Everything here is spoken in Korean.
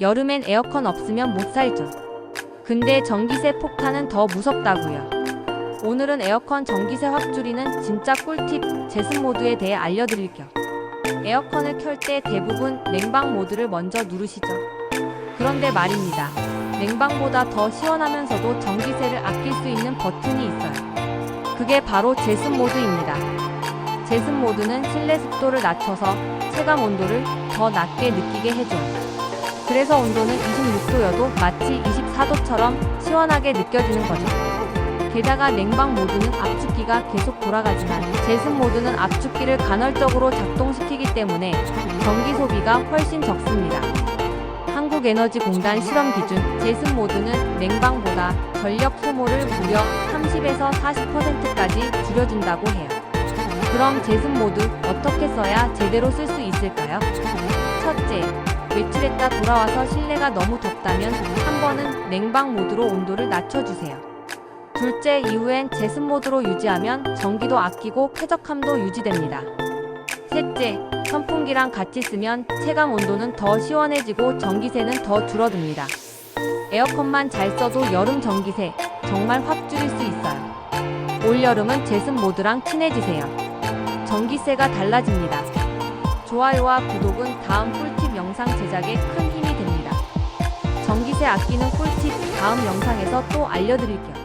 여름엔 에어컨 없으면 못 살죠. 근데 전기세 폭탄은 더 무섭다고요. 오늘은 에어컨 전기세 확 줄이는 진짜 꿀팁 제습 모드에 대해 알려드릴 겸 에어컨을 켤 때 대부분 냉방 모드를 먼저 누르시죠. 그런데 말입니다. 냉방보다 더 시원하면서도 전기세를 아낄 수 있는 버튼이 있어요. 그게 바로 제습 모드입니다. 제습 모드는 실내 습도를 낮춰서 체감 온도를 더 낮게 느끼게 해줘요. 그래서 온도는 26도여도 마치 24도처럼 시원하게 느껴지는 거죠. 게다가 냉방 모드는 압축기가 계속 돌아가지만 제습 모드는 압축기를 간헐적으로 작동시키기 때문에 전기 소비가 훨씬 적습니다. 한국에너지공단 실험 기준 제습 모드는 냉방보다 전력 소모를 무려 30에서 40%까지 줄여준다고 해요. 그럼 제습 모드 어떻게 써야 제대로 쓸 수 있을까요? 첫째, 외출했다 돌아와서 실내가 너무 덥다면 한 번은 냉방 모드로 온도를 낮춰주세요. 둘째, 이후엔 제습 모드로 유지하면 전기도 아끼고 쾌적함도 유지됩니다. 셋째, 선풍기랑 같이 쓰면 체감 온도는 더 시원해지고 전기세는 더 줄어듭니다. 에어컨만 잘 써도 여름 전기세 정말 확 줄일 수 있어요. 올여름은 제습 모드랑 친해지세요. 전기세가 달라집니다. 좋아요와 구독은 다음 꿀팁 영상 제작에 큰 힘이 됩니다. 전기세 아끼는 꿀팁 다음 영상에서 또 알려드릴게요.